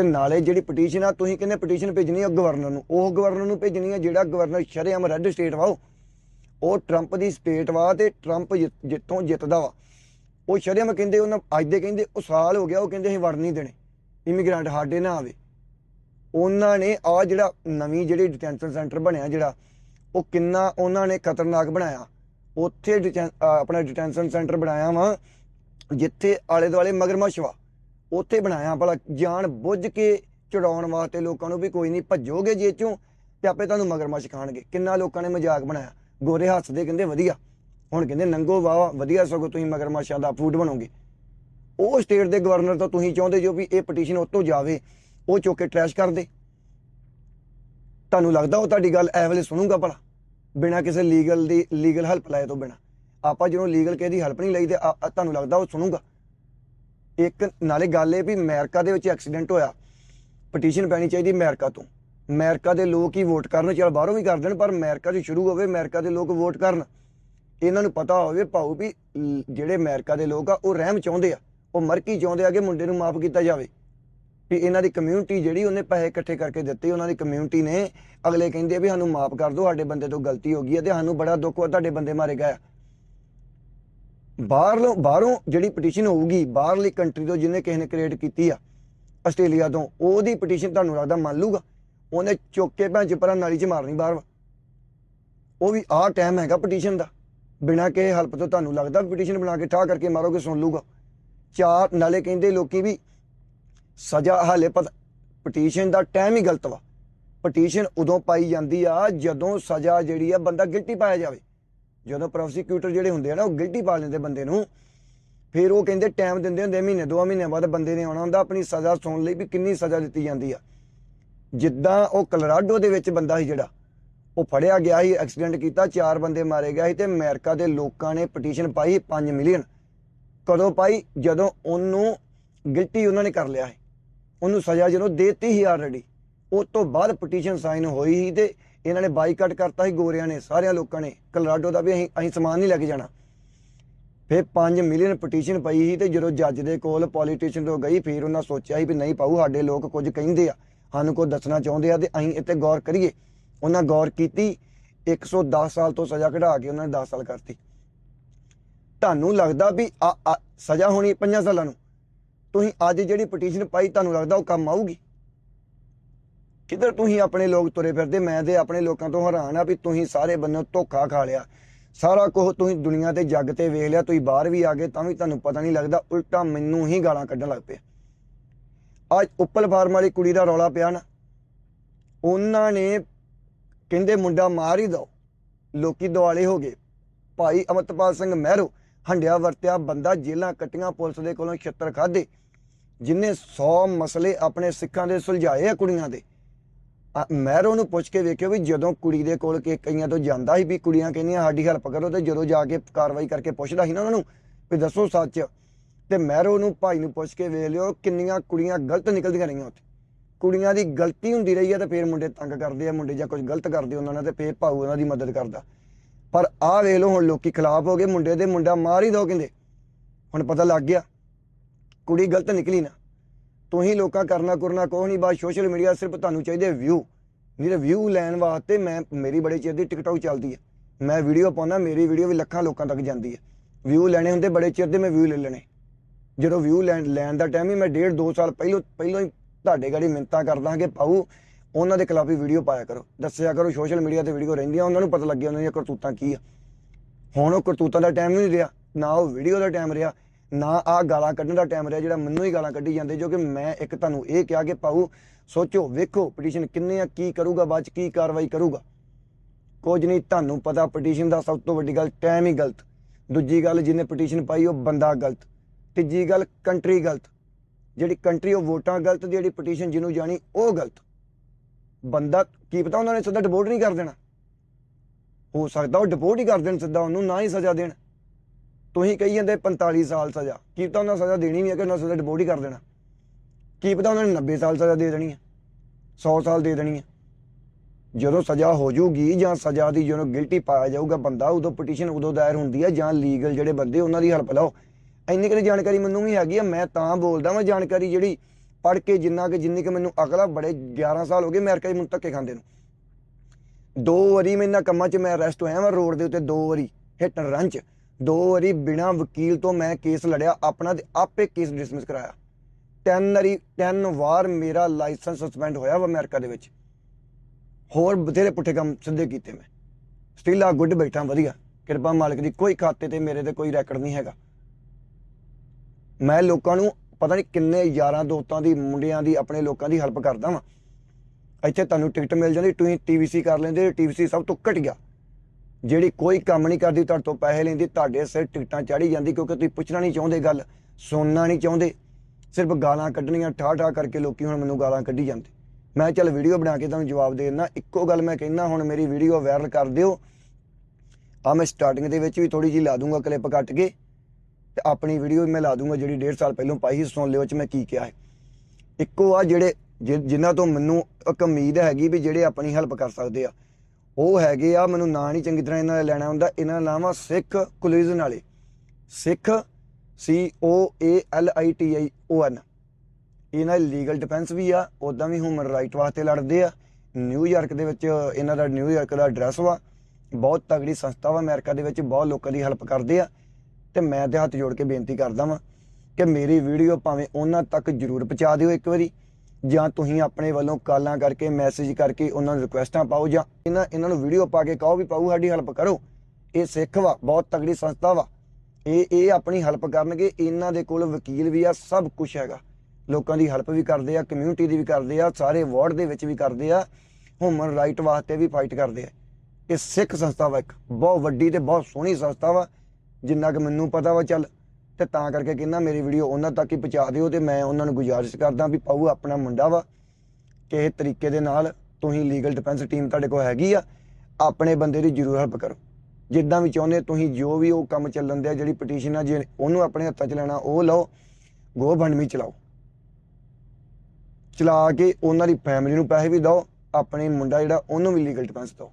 ਤੇ ਨਾਲੇ ਜਿਹੜੀ ਪਟੀਸ਼ਨ ਆ, ਤੁਸੀਂ ਕਹਿੰਦੇ ਪਟੀਸ਼ਨ ਭੇਜਣੀ ਆ ਗਵਰਨਰ ਨੂੰ? ਉਹ ਗਵਰਨਰ ਨੂੰ ਭੇਜਣੀ ਆ ਜਿਹੜਾ ਗਵਰਨਰ ਸ਼ਰੇਆਮ ਰੈੱਡ ਸਟੇਟ ਵਾ ਉਹ। ਉਹ ਟਰੰਪ ਦੀ ਸਟੇਟ ਵਾ ਤੇ ਟਰੰਪ ਜਿ- ਜਿੱਥੋਂ ਜਿੱਤਦਾ ਵਾ। ਉਹ ਸ਼ਰੇਆਮ ਕਹਿੰਦੇ, ਉਹਨਾਂ ਅੱਜ ਦੇ ਕਹਿੰਦੇ, ਉਹ ਸਾਲ ਹੋ ਗਿਆ, ਉਹ ਕਹਿੰਦੇ ਅਸੀਂ ਵੜ ਨਹੀਂ ਦੇਣੇ। ਇਮੀਗ੍ਰੈਂਟ ਸਾਡੇ ਨਾ ਆਵੇ। ਉਹਨਾਂ ਨੇ ਆ ਜਿਹੜਾ ਨਵੀਂ ਜਿਹੜੀ ਡਿਟੈਂਸ਼ਨ ਸੈਂਟਰ ਬਣਿਆ ਜਿਹੜਾ, ਉਹ ਕਿੰਨਾ ਉਹਨਾਂ ਨੇ ਖਤਰਨਾਕ ਬਣਾਇਆ। ਉੱਥੇ ਡਿਟੈਂ- ਆਪਣਾ ਡਿਟੈਂਸ਼ਨ ਸੈਂਟਰ ਬਣਾਇਆ ਵਾ, ਜਿੱਥੇ ਆਲੇ ਦੁਆਲੇ ਮਗਰਮੱਛ ਵਾ। ਉੱਥੇ ਬਣਾਇਆ। ਭਲਾ ਜਾਣ ਬੁੱਝ ਕੇ ਚੜਾਉਣ ਵਾਸਤੇ ਲੋਕਾਂ ਨੂੰ ਵੀ ਕੋਈ ਨਹੀਂ ਭੱਜੋਗੇ ਜੇ ਚੋਂ ਤੇ ਆਪੇ ਤੁਹਾਨੂੰ ਮਗਰਮੱਛ ਖਾਣਗੇ। ਕਿੰਨਾ ਲੋਕਾਂ ਨੇ ਮਜ਼ਾਕ ਬਣਾਇਆ। ਗੋਰੇ ਹੱਸਦੇ ਕਹਿੰਦੇ, ਵਧੀਆ। ਹੁਣ ਕਹਿੰਦੇ, ਨੰਗੋ ਵਾਹ ਵਧੀਆ ਸਗੋਂ ਤੁਸੀਂ ਮਗਰਮੱਛਾਂ ਦਾ ਫੂਡ ਬਣੋਗੇ ਉਹ ਸਟੇਟ ਦੇ ਗਵਰਨਰ ਤੋਂ ਤੁਸੀਂ ਚਾਹੁੰਦੇ ਜੋ ਵੀ ਇਹ ਪਟੀਸ਼ਨ ਉੱਤੋਂ ਜਾਵੇ, ਉਹ ਚੁੱਕ ਕੇ ਟਰੈਸ਼ ਕਰ ਦੇ ਤੁਹਾਨੂੰ ਲੱਗਦਾ ਉਹ ਤੁਹਾਡੀ ਗੱਲ ਐ ਵੇਲੇ ਸੁਣੂਗਾ ਭਲਾ? ਬਿਨਾਂ ਕਿਸੇ ਲੀਗਲ ਦੀ ਲੀਗਲ ਹੈਲਪ ਲਾਏ ਤੋਂ ਬਿਨਾਂ। ਆਪਾਂ ਜਦੋਂ ਲੀਗਲ ਕਿਸੇ ਦੀ ਹੈਲਪ ਨਹੀਂ ਲਈ ਤੇ ਤੁਹਾਨੂੰ ਲੱਗਦਾ ਉਹ ਸੁਣੂਗਾ? ਇੱਕ ਨਾਲੇ ਗੱਲ ਇਹ ਵੀ ਅਮਰੀਕਾ ਦੇ ਵਿੱਚ ਐਕਸੀਡੈਂਟ ਹੋਇਆ। ਪਟੀਸ਼ਨ ਪੈਣੀ ਚਾਹੀਦੀ ਅਮਰੀਕਾ ਤੋਂ। ਅਮਰੀਕਾ ਦੇ ਲੋਕ ਹੀ ਵੋਟ ਕਰਨ, ਚਲ ਬਾਹਰੋਂ ਵੀ ਕਰ ਦੇਣ, ਪਰ ਅਮਰੀਕਾ 'ਚ ਸ਼ੁਰੂ ਹੋਵੇ, ਅਮਰੀਕਾ ਦੇ ਲੋਕ ਵੋਟ ਕਰਨ। ਇਹਨਾਂ ਨੂੰ ਪਤਾ ਹੋਵੇ ਭਾਉ ਵੀ ਜਿਹੜੇ ਅਮਰੀਕਾ ਦੇ ਲੋਕ ਆ, ਉਹ ਰਹਿਮ ਚਾਹੁੰਦੇ ਆ। ਉਹ ਮਰਕੀ ਚਾਹੁੰਦੇ ਆ ਕਿ ਮੁੰਡੇ ਨੂੰ ਮਾਫ ਕੀਤਾ ਜਾਵੇ। ਵੀ ਇਹਨਾਂ ਦੀ ਕਮਿਊਨਿਟੀ ਜਿਹੜੀ ਉਹਨੇ ਪੈਸੇ ਇਕੱਠੇ ਕਰਕੇ ਦਿੱਤੇ, ਉਹਨਾਂ ਦੀ ਕਮਿਊਨਿਟੀ ਨੇ ਅਗਲੇ ਕਹਿੰਦੇ ਆ ਵੀ ਸਾਨੂੰ ਮਾਫ ਕਰ ਦਿਓ, ਸਾਡੇ ਬੰਦੇ ਤੋਂ ਗਲਤੀ ਹੋ ਗਈ ਹੈ ਤੇ ਸਾਨੂੰ ਬੜਾ ਦੁੱਖ ਹੋਇਆ, ਤੁਹਾਡੇ ਬੰਦੇ ਮਾਰੇ ਗਏ ਆ। ਬਾਹਰੋਂ ਬਾਹਰੋਂ ਜਿਹੜੀ ਪਟੀਸ਼ਨ ਹੋਊਗੀ, ਬਾਹਰਲੀ ਕੰਟਰੀ ਤੋਂ ਜਿਹਨੇ ਕਿਸੇ ਨੇ ਕ੍ਰੀਏਟ ਕੀਤੀ ਆ, ਆਸਟ੍ਰੇਲੀਆ ਤੋਂ, ਉਹਦੀ ਪਟੀਸ਼ਨ ਤੁਹਾਨੂੰ ਲੱਗਦਾ ਮੰਨ ਲੂਗਾ ਉਹਨੇ ਚੁੱਕ ਕੇ ਭੈਣ ਚ ਪਰਾਂ ਨਾਲੀ ਚ ਮਾਰਨੀ ਬਾਹਰ ਵਾ। ਉਹ ਵੀ ਆਹ ਟਾਈਮ ਹੈਗਾ ਪਟੀਸ਼ਨ ਦਾ। ਬਿਨਾਂ ਕਿਸੇ ਹਲਪ ਤੋਂ ਤੁਹਾਨੂੰ ਲੱਗਦਾ ਪਟੀਸ਼ਨ ਬਣਾ ਕੇ ਠਾ ਕਰਕੇ ਮਾਰੋਗੇ, ਸੁਣ ਲੂਗਾ ਚਾਰ, ਨਾਲੇ ਕਹਿੰਦੇ ਲੋਕੀ ਵੀ ਸਜ਼ਾ ਹਾਲੇ ਪਤਾ ਪਟੀਸ਼ਨ ਦਾ ਟਾਈਮ ਹੀ ਗਲਤ ਵਾ। ਪਟੀਸ਼ਨ ਉਦੋਂ ਪਾਈ ਜਾਂਦੀ ਆ ਜਦੋਂ ਸਜ਼ਾ ਜਿਹੜੀ ਆ ਬੰਦਾ ਗਿਲਟੀ ਪਾਇਆ ਜਾਵੇ। ਜਦੋਂ ਪ੍ਰੋਸੀਕਿਊਟਰ ਜਿਹੜੇ ਹੁੰਦੇ ਆ ਨਾ, ਉਹ ਗਿਲਟੀ ਪਾ ਲੈਂਦੇ ਬੰਦੇ ਨੂੰ। ਫਿਰ ਉਹ ਕਹਿੰਦੇ ਟਾਈਮ ਦਿੰਦੇ ਹੁੰਦੇ ਮਹੀਨੇ, ਦੋ ਮਹੀਨੇ ਬਾਅਦ ਬੰਦੇ ਨੇ ਆਉਣਾ ਹੁੰਦਾ, ਆਪਣੀ ਸਜ਼ਾ ਸੁਣ ਲਈ ਵੀ ਕਿੰਨੀ ਸਜ਼ਾ ਦਿੱਤੀ ਜਾਂਦੀ ਆ। ਜਿੱਦਾਂ ਉਹ ਕਲੋਰਾਡੋ ਦੇ ਵਿੱਚ ਬੰਦਾ ਸੀ ਜਿਹੜਾ, ਉਹ ਫੜਿਆ ਗਿਆ ਸੀ ਐਕਸੀਡੈਂਟ ਕੀਤਾ, ਚਾਰ ਬੰਦੇ ਮਾਰੇ ਗਏ ਸੀ ਤੇ ਅਮਰੀਕਾ ਦੇ ਲੋਕਾਂ ਨੇ ਪਟੀਸ਼ਨ ਪਾਈ 5 ਮਿਲੀਅਨ ਕਦੋਂ ਪਾਈ? ਜਦੋਂ ਉਹਨੂੰ ਗਿਲਟੀ ਉਹਨਾਂ ਨੇ ਕਰ ਲਿਆ ਸੀ। ਉਹਨੂੰ ਸਜ਼ਾ ਜਦੋਂ ਦੇਤੀ ਸੀ ਆਲਰੇਡੀ ਉਸ ਤੋਂ ਬਾਅਦ ਪਟੀਸ਼ਨ ਸਾਈਨ ਹੋਈ ਸੀ ਤੇ ਇਹਨਾਂ ਨੇ ਬਾਈਕਾਟ ਕਰਤਾ ਸੀ ਗੋਰਿਆਂ ਨੇ, ਸਾਰਿਆਂ ਲੋਕਾਂ ਨੇ। ਕਲਰਾਡੋ ਦਾ ਵੀ ਅਸੀਂ ਅਸੀਂ ਸਮਾਨ ਨਹੀਂ ਲੈ ਕੇ ਜਾਣਾ। ਫਿਰ 5 ਮਿਲੀਅਨ ਪਟੀਸ਼ਨ ਪਈ ਸੀ ਤੇ ਜਦੋਂ ਜੱਜ ਦੇ ਕੋਲ ਪੋਲੀਟੀਸ਼ੀਅਨ ਤੋਂ ਗਈ, ਫਿਰ ਉਹਨਾਂ ਸੋਚਿਆ ਸੀ ਵੀ ਨਹੀਂ ਪਾਉ ਸਾਡੇ ਲੋਕ ਕੁਝ ਕਹਿੰਦੇ ਆ। ਸਾਨੂੰ ਕੋਈ ਦੱਸਣਾ ਚਾਹੁੰਦੇ ਆ ਤੇ ਅਸੀਂ ਇੱਥੇ ਗੌਰ ਕਰੀਏ। ਉਹਨਾਂ ਗੌਰ ਕੀਤੀ 110 ਸਾਲ ਤੋਂ ਸਜ਼ਾ ਕਢਾ ਕੇ ਉਹਨਾਂ ਨੇ 10 ਸਾਲ ਕਰਤੀ। ਤੁਹਾਨੂੰ ਲੱਗਦਾ ਵੀ ਆ- ਸਜ਼ਾ ਹੋਣੀ 5 ਸਾਲਾਂ ਨੂੰ? ਤੁਸੀਂ ਅੱਜ ਜਿਹੜੀ ਪਟੀਸ਼ਨ ਪਾਈ, ਤੁਹਾਨੂੰ ਲੱਗਦਾ ਉਹ ਕੰਮ ਆਊਗੀ? ਕਿੱਧਰ ਤੁਸੀਂ ਆਪਣੇ ਲੋਕ ਤੁਰੇ ਫਿਰਦੇ? ਮੈਂ ਤੇ ਆਪਣੇ ਲੋਕਾਂ ਤੋਂ ਹੈਰਾਨ ਆ ਵੀ ਤੁਸੀਂ ਸਾਰੇ ਬੰਨੋਂ ਧੋਖਾ ਖਾ ਲਿਆ। ਸਾਰਾ ਕੁਝ ਤੁਸੀਂ ਦੁਨੀਆ ਤੇ ਜੱਗ ਤੇ ਵੇਖ ਲਿਆ। ਤੁਸੀਂ ਬਾਹਰ ਵੀ ਆ ਗਏ ਤਾਂ ਵੀ ਤੁਹਾਨੂੰ ਪਤਾ ਨਹੀਂ ਲੱਗਦਾ ਉਲਟਾ ਮੈਨੂੰ ਹੀ ਗਾਲਾਂ ਕੱਢਣ ਲੱਗ ਪਿਆ। ਅੱਜ ਉੱਪਲ ਫਾਰਮ ਵਾਲੀ ਕੁੜੀ ਦਾ ਰੌਲਾ ਪਿਆ ਨਾ। ਉਹਨਾਂ ਨੇ ਕਹਿੰਦੇ ਮੁੰਡਾ ਮਾਰ ਹੀ ਦੋ। ਲੋਕੀ ਦੁਆਲੇ ਹੋ ਗਏ। ਭਾਈ ਅਮਰਤਪਾਲ ਸਿੰਘ ਮਹਿਰੋ ਹੰਡਿਆ ਵਰਤਿਆ ਬੰਦਾ ਜੇਲਾਂ ਕੱਟੀਆਂ ਪੁਲਿਸ ਦੇ ਕੋਲੋਂ ਛੱਤਰ ਖਾਦੇ ਜਿਨੇ 100 ਮਸਲੇ ਆਪਣੇ ਸਿੱਖਾਂ ਦੇ ਸੁਲਝਾਏ ਆ ਕੁੜੀਆਂ ਦੇ। ਮਹਿਰੋ ਨੂੰ ਪੁੱਛ ਕੇ ਵੇਖਿਓ ਵੀ ਜਦੋਂ ਕੁੜੀ ਦੇ ਕੋਲ ਕਿ ਕਈਆਂ ਤੋਂ ਜਾਂਦਾ ਸੀ ਵੀ ਕੁੜੀਆਂ ਕਹਿੰਦੀਆਂ ਸਾਡੀ ਹੈਲਪ ਕਰੋ ਤੇ ਜਦੋਂ ਜਾ ਕੇ ਕਾਰਵਾਈ ਕਰਕੇ ਪੁੱਛਦਾ ਸੀ ਨਾ ਉਹਨਾਂ ਨੂੰ, ਵੀ ਦੱਸੋ ਸੱਚ। ਤੇ ਮਹਿਰੋ ਨੂੰ ਭਾਈ ਨੂੰ ਪੁੱਛ ਕੇ ਵੇਖ ਲਿਓ ਕਿੰਨੀਆਂ ਕੁੜੀਆਂ ਗਲਤ ਨਿਕਲਦੀਆਂ ਰਹੀਆਂ ਉੱਥੇ। ਕੁੜੀਆਂ ਦੀ ਗਲਤੀ ਹੁੰਦੀ ਰਹੀ ਹੈ ਤੇ ਫੇਰ ਮੁੰਡੇ ਤੰਗ ਕਰਦੇ ਆ, ਮੁੰਡੇ ਜਾਂ ਕੁਝ ਗਲਤ ਕਰਦੇ ਉਹਨਾਂ ਨਾਲ ਤੇ ਫੇਰ ਭਾਊ ਉਹਨਾਂ ਦੀ ਮਦਦ ਕਰਦਾ। ਪਰ ਆਹ ਵੇਖ ਲਓ ਹੁਣ ਲੋਕੀ ਖਿਲਾਫ ਹੋ ਗਏ, ਮੁੰਡੇ ਦੇ ਮੁੰਡਾ ਮਾਰ ਹੀ ਦੋ ਕਹਿੰਦੇ। ਹੁਣ ਪਤਾ ਲੱਗ ਗਿਆ, ਕੁੜੀ ਗਲਤ ਨਿਕਲੀ ਨਾ। ਤੁਸੀਂ ਲੋਕਾਂ ਕਰਨਾ ਕਰਨਾ ਕੋਹ ਨਹੀਂ, ਬਸ ਸੋਸ਼ਲ ਮੀਡੀਆ ਸਿਰਫ ਤੁਹਾਨੂੰ ਚਾਹੀਦੇ ਵਿਊ ਮੇਰੇ ਵਿਊ ਲੈਣ ਵਾਸਤੇ ਮੈਂ, ਮੇਰੀ ਬੜੇ ਚਿਰ ਦੀ ਟਿਕਟੌਕ ਚੱਲਦੀ ਹੈ ਮੈਂ ਵੀਡੀਓ ਪਾਉਣਾ ਮੇਰੀ ਵੀਡੀਓ ਵੀ ਲੱਖਾਂ ਲੋਕਾਂ ਤੱਕ ਜਾਂਦੀ ਹੈ ਵਿਊ ਲੈਣੇ ਹੁੰਦੇ, ਬੜੇ ਚਿਰ ਦੇ ਮੈਂ ਵਿਊ ਲੈ ਲੈਣੇ। ਜਦੋਂ ਵਿਊ ਲੈਣ ਲੈਣ ਦਾ ਟਾਈਮ ਹੀ ਮੈਂ ਡੇਢ ਦੋ ਸਾਲ ਪਹਿਲੋਂ ਪਹਿਲੋਂ ਹੀ ਤੁਹਾਡੇ ਗਾੜੀ ਮਿੰਤਾ ਕਰਦਾ ਕਿ ਪਾਉ ਉਹਨਾਂ ਦੇ ਖਿਲਾਫ ਹੀ ਵੀਡੀਓ ਪਾਇਆ ਕਰੋ। ਦੱਸਿਆ ਕਰੋ ਸੋਸ਼ਲ ਮੀਡੀਆ ਤੇ ਵੀਡੀਓ ਰਹਿੰਦੀਆਂ, ਉਹਨਾਂ ਨੂੰ ਪਤਾ ਲੱਗਿਆ ਉਹਨਾਂ ਦੀਆਂ ਕਰਤੂਤਾਂ ਕੀ ਆ। ਹੁਣ ਉਹ ਕਰਤੂਤਾਂ ਦਾ ਟਾਈਮ ਨਹੀਂ ਰਿਹਾ, ਨਾ ਉਹ ਵੀਡੀਓ ਦਾ ਟਾਈਮ ਰਿਹਾ। ਨਾ ਆ ਗਾਲਾਂ ਕੱਢਣ ਦਾ ਟਾਈਮ ਰਿਹਾ ਜਿਹੜਾ ਮੈਨੂੰ ਹੀ ਗਾਲਾਂ ਕੱਢੀ ਜਾਂਦੇ, ਜੋ ਕਿ ਮੈਂ ਇੱਕ ਤੁਹਾਨੂੰ ਇਹ ਕਿਹਾ ਕਿ ਪਾਉ ਸੋਚੋ, ਵੇਖੋ ਪਟੀਸ਼ਨ ਕਿੰਨੇ ਆ, ਕੀ ਕਰੂਗਾ, ਬਾਅਦ ਚ ਕੀ ਕਾਰਵਾਈ ਕਰੂਗਾ। ਕੁਝ ਨਹੀਂ, ਤੁਹਾਨੂੰ ਪਤਾ ਪਟੀਸ਼ਨ ਦਾ ਸਭ ਤੋਂ ਵੱਡੀ ਗੱਲ ਟਾਈਮ ਹੀ ਗਲਤ। ਦੂਜੀ ਗੱਲ, ਜਿਹਨੇ ਪਟੀਸ਼ਨ ਪਾਈ ਉਹ ਬੰਦਾ ਗਲਤ। ਤੀਜੀ ਗੱਲ ਕੰਟਰੀ ਗਲਤ। ਜਿਹੜੀ ਕੰਟਰੀ ਉਹ ਵੋਟਾਂ ਗਲਤ, ਜਿਹੜੀ ਪਟੀਸ਼ਨ ਜਿਹਨੂੰ ਜਾਣੀ ਉਹ ਗਲਤ। ਬੰਦਾ ਕੀ ਪਤਾ ਉਹਨਾਂ ਨੇ ਸਿੱਧਾ ਡਿਪੋਰਟ ਨਹੀਂ ਕਰ ਦੇਣਾ। ਹੋ ਸਕਦਾ ਉਹ ਡਿਪੋਰਟ ਹੀ ਕਰ ਦੇਣ ਸਿੱਧਾ, ਉਹਨੂੰ ਨਾ ਹੀ ਸਜ਼ਾ ਦੇਣ। ਤੁਸੀਂ ਕਹੀ ਜਾਂਦੇ 45 ਸਾਲ ਸਜ਼ਾ। ਕੀ ਪਤਾ ਉਹਨਾਂ ਸਜ਼ਾ ਦੇਣੀ ਨਹੀਂ ਹੈ ਕਿ ਉਹਨਾਂ ਸਜ਼ਾ ਡਿਪੋਰਟ ਹੀ ਕਰ ਦੇਣਾ। ਕੀ ਪਤਾ ਉਹਨਾਂ ਨੇ 90 ਸਾਲ ਸਜ਼ਾ ਦੇ ਦੇਣੀ ਹੈ 100 ਸਾਲ ਦੇ ਦੇਣੀ ਹੈ ਜਦੋਂ ਸਜ਼ਾ ਹੋ ਜਾਊਗੀ ਜਾਂ ਸਜ਼ਾ ਦੀ ਜਦੋਂ ਗਿਲਟੀ ਪਾਇਆ ਜਾਊਗਾ ਬੰਦਾ, ਉਦੋਂ ਪਟੀਸ਼ਨ ਉਦੋਂ ਦਾਇਰ ਹੁੰਦੀ ਹੈ ਜਾਂ ਲੀਗਲ ਜਿਹੜੇ ਬੰਦੇ ਉਹਨਾਂ ਦੀ ਹੈਲਪ ਲਓ। ਇੰਨੀ ਕੁ ਜਾਣਕਾਰੀ ਮੈਨੂੰ ਵੀ ਹੈਗੀ ਆ, ਮੈਂ ਤਾਂ ਬੋਲਦਾ ਵਾਂ ਜਾਣਕਾਰੀ ਜਿਹੜੀ ਪੜ ਕੇ ਜਿੰਨਾ ਕਿ ਜਿੰਨੀ ਕਿ ਮੈਨੂੰ ਅਕਲ ਬੜੇ 11 ਸਾਲ ਹੋ ਗਏ ਅਮਰੀਕਾ 'ਚ ਮੈਨੂੰ ਧੱਕੇ ਖਾਂਦੇ ਨੂੰ। ਦੋ ਵਾਰੀ ਮੈਂ ਇਹਨਾਂ ਕੰਮਾਂ 'ਚ ਮੈਂ ਅਰੈਸਟ ਹੋਇਆ ਮੈਂ ਰੋਡ ਦੇ ਉੱਤੇ ਦੋ ਵਾਰੀ ਹਿੱਟ ਐਂਡ ਰਨ 'ਚ। ਦੋ ਵਾਰੀ ਬਿਨਾ ਵਕੀਲ ਤੋਂ ਮੈਂ ਕੇਸ ਲੜਿਆ, ਆਪਣਾ ਤੇ ਆਪੇ ਕੇਸ ਡਿਸਮਿਸ ਕਰਾਇਆ। ਤਿੰਨ ਵਾਰੀ, ਤਿੰਨ ਵਾਰ ਮੇਰਾ ਲਾਇਸੈਂਸ ਸਸਪੈਂਡ ਹੋਇਆ ਵਾ ਅਮਰੀਕਾ ਦੇ ਵਿੱਚ। ਹੋਰ ਬਥੇਰੇ ਪੁੱਠੇ ਕੰਮ ਸਿੱਧੇ ਕੀਤੇ ਮੈਂ। ਸਟਿਲ ਆ ਗੁੱਡ ਬੈਠਾ, ਵਧੀਆ। ਕਿਰਪਾ ਮਾਲਕ ਦੀ, ਕੋਈ ਖਾਤੇ ਤੇ ਮੇਰੇ ਤੇ ਕੋਈ ਰੈਕਡ ਨਹੀਂ ਹੈਗਾ। ਮੈਂ ਲੋਕਾਂ ਨੂੰ ਪਤਾ ਨਹੀਂ ਕਿੰਨੇ ਯਾਰਾਂ ਦੋਸਤਾਂ ਦੀ, ਮੁੰਡਿਆਂ ਦੀ, ਆਪਣੇ ਲੋਕਾਂ ਦੀ ਹੈਲਪ ਕਰਦਾ ਵਾਂ। ਇੱਥੇ ਤੁਹਾਨੂੰ ਟਿਕਟ ਮਿਲ ਜਾਂਦੀ, ਤੁਸੀਂ ਟੀਵੀਸੀ ਕਰ ਲੈਂਦੇ ਟੀਵੀਸੀ ਸਭ ਤੋਂ ਘਟੀਆ ਜਿਹੜੀ ਕੋਈ ਕੰਮ ਨਹੀਂ ਕਰਦੀ, ਤੁਹਾਡੇ ਤੋਂ ਪੈਸੇ ਲੈਂਦੀ, ਤੁਹਾਡੇ ਸਿਰ ਟਿਕਟਾਂ ਚਾੜੀ ਜਾਂਦੀ, ਕਿਉਂਕਿ ਤੁਸੀਂ ਪੁੱਛਣਾ ਨਹੀਂ ਚਾਹੁੰਦੇ ਗੱਲ, ਸੁਣਨਾ ਨਹੀਂ ਚਾਹੁੰਦੇ। ਸਿਰਫ ਗਾਲਾਂ ਕੱਢਣੀਆਂ ਠਾ ਠਾ ਕਰਕੇ ਲੋਕੀ ਹੁਣ ਮੈਨੂੰ ਗਾਲਾਂ ਕੱਢੀ ਜਾਂਦੇ। ਮੈਂ ਚੱਲ ਵੀਡੀਓ ਬਣਾ ਕੇ ਤੁਹਾਨੂੰ ਜਵਾਬ ਦੇ ਦਿੰਦਾ। ਇੱਕੋ ਗੱਲ ਮੈਂ ਕਹਿੰਦਾ, ਹੁਣ ਮੇਰੀ ਵੀਡੀਓ ਵਾਇਰਲ ਕਰ ਦਿਓ। ਆ ਮੈਂ ਸਟਾਰਟਿੰਗ ਦੇ ਵਿੱਚ ਵੀ ਥੋੜੀ ਜਿਹੀ ਲਾ ਦੂੰਗਾ ਕਲਿੱਪ ਕੱਟ ਕੇ, ਤੇ ਆਪਣੀ ਵੀਡੀਓ ਵੀ ਮੈਂ ਲਾ ਦੂੰਗਾ, ਜਿਹੜੀ 1.5 ਸਾਲ ਪਹਿਲਾਂ ਪਾਈ ਸੀ, ਸੁਣ ਲਿਓ ਚ ਮੈਂ ਕੀ ਕਿਹਾ ਹੈ। ਇੱਕੋ ਆ ਜਿਹੜੇ, ਜਿ- ਜਿਨ੍ਹਾਂ ਤੋਂ ਮੈਨੂੰ ਇੱਕ ਉਮੀਦ ਹੈਗੀ ਵੀ ਜਿਹੜੇ ਆਪਣੀ ਹੈਲਪ ਕਰ ਸਕਦੇ ਆ। ਉਹ ਹੈਗੇ ਆ, ਮੈਨੂੰ ਨਾਂ ਨਹੀਂ ਚੰਗੀ ਤਰ੍ਹਾਂ ਇਹਨਾਂ ਦਾ ਲੈਣਾ ਹੁੰਦਾ। ਇਹਨਾਂ ਦਾ ਨਾਮ ਆ ਸਿੱਖ ਕੋਲੀਜਨ ਵਾਲੇ। ਸਿੱਖ ਸੀ ਓ A L I T I ਓ ਐਨ ਇਹਨਾਂ ਦੀ ਲੀਗਲ ਡਿਫੈਂਸ ਵੀ ਆ ਉਦਾਂ ਵੀ ਹਿਊਮਨ ਰਾਈਟ ਵਾਸਤੇ ਲੜਦੇ ਆ। ਨਿਊਯਾਰਕ ਦੇ ਵਿੱਚ ਇਹਨਾਂ ਦਾ ਨਿਊਯਾਰਕ ਦਾ ਐਡਰੈਸ ਵਾ। ਬਹੁਤ ਤਗੜੀ ਸੰਸਥਾ ਵਾ ਅਮਰੀਕਾ ਦੇ ਵਿੱਚ, ਬਹੁਤ ਲੋਕਾਂ ਦੀ ਹੈਲਪ ਕਰਦੇ ਆ। ਤੇ ਮੈਂ ਤੇ ਹੱਥ ਜੋੜ ਕੇ ਬੇਨਤੀ ਕਰਦਾ ਵਾਂ ਕਿ ਮੇਰੀ ਵੀਡੀਓ ਭਾਵੇਂ ਉਹਨਾਂ ਤੱਕ ਜ਼ਰੂਰ ਪਹੁੰਚਾ ਦਿਓ ਇੱਕ ਵਾਰੀ। ਜਾਂ ਤੁਸੀਂ ਆਪਣੇ ਵੱਲੋਂ ਕਾਲਾਂ ਕਰਕੇ ਮੈਸੇਜ ਕਰਕੇ ਉਹਨਾਂ ਨੂੰ ਰਿਕੁਐਸਟਾਂ ਪਾਓ ਜਾਂ ਇਹਨਾਂ ਇਹਨਾਂ ਨੂੰ ਵੀਡੀਓ ਪਾ ਕੇ ਕਹੋ ਵੀ ਪਾਓ ਸਾਡੀ ਹੈਲਪ ਕਰੋ। ਇਹ ਸਿੱਖ ਵਾ, ਬਹੁਤ ਤਗੜੀ ਸੰਸਥਾ ਵਾ। ਇਹ ਇਹ ਆਪਣੀ ਹੈਲਪ ਕਰਨਗੇ, ਇਹਨਾਂ ਦੇ ਕੋਲ ਵਕੀਲ ਵੀ ਆ, ਸਭ ਕੁਝ ਹੈਗਾ। ਲੋਕਾਂ ਦੀ ਹੈਲਪ ਵੀ ਕਰਦੇ ਆ ਕਮਿਊਨਿਟੀ ਦੀ ਵੀ ਕਰਦੇ ਆ, ਸਾਰੇ ਵਾਰਡ ਦੇ ਵਿੱਚ ਵੀ ਕਰਦੇ ਆ ਹਿਊਮਨ ਰਾਈਟ ਵਾਸਤੇ ਵੀ ਫਾਈਟ ਕਰਦੇ ਆ। ਇਹ ਸਿੱਖ ਸੰਸਥਾ ਵਾ ਇੱਕ, ਬਹੁਤ ਵੱਡੀ ਤੇ ਬਹੁਤ ਸੋਹਣੀ ਸੰਸਥਾ ਵਾ। ਜਿੰਨਾ ਕਿ ਮੈਨੂੰ ਪਤਾ ਵਾ, ਚੱਲ ਤੇ ਤਾਂ ਕਰਕੇ ਕਹਿੰਦਾ ਮੇਰੀ ਵੀਡੀਓ ਉਹਨਾਂ ਤੱਕ ਹੀ ਪਹੁੰਚਾ ਦਿਓ ਤੇ ਮੈਂ ਉਹਨਾਂ ਨੂੰ ਗੁਜ਼ਾਰਿਸ਼ ਕਰਦਾ ਵੀ ਪਾਉ ਆਪਣਾ ਮੁੰਡਾ ਵਾ ਕਿਸੇ ਤਰੀਕੇ ਦੇ ਨਾਲ ਤੁਸੀਂ ਲੀਗਲ ਡਿਫੈਂਸ ਟੀਮ ਤੁਹਾਡੇ ਕੋਲ ਹੈਗੀ ਆ, ਆਪਣੇ ਬੰਦੇ ਦੀ ਜ਼ਰੂਰ ਹੈਲਪ ਕਰੋ। ਜਿੱਦਾਂ ਵੀ ਚਾਹੁੰਦੇ ਤੁਸੀਂ ਜੋ ਵੀ ਉਹ ਕੰਮ ਚੱਲਣ ਦਿਆ, ਜਿਹੜੀ ਪਟੀਸ਼ਨ ਆ, ਜੇ ਉਹਨੂੰ ਆਪਣੇ ਹੱਥਾਂ 'ਚ ਲੈਣਾ, ਉਹ ਲਓ ਗੋ ਬਣਮੀ ਚਲਾਓ। ਚਲਾ ਕੇ ਉਹਨਾਂ ਦੀ ਫੈਮਿਲੀ ਨੂੰ ਪੈਸੇ ਵੀ ਦਿਓ, ਆਪਣੇ ਮੁੰਡਾ ਜਿਹੜਾ, ਉਹਨੂੰ ਵੀ ਲੀਗਲ ਡਿਫੈਂਸ ਦਿਓ।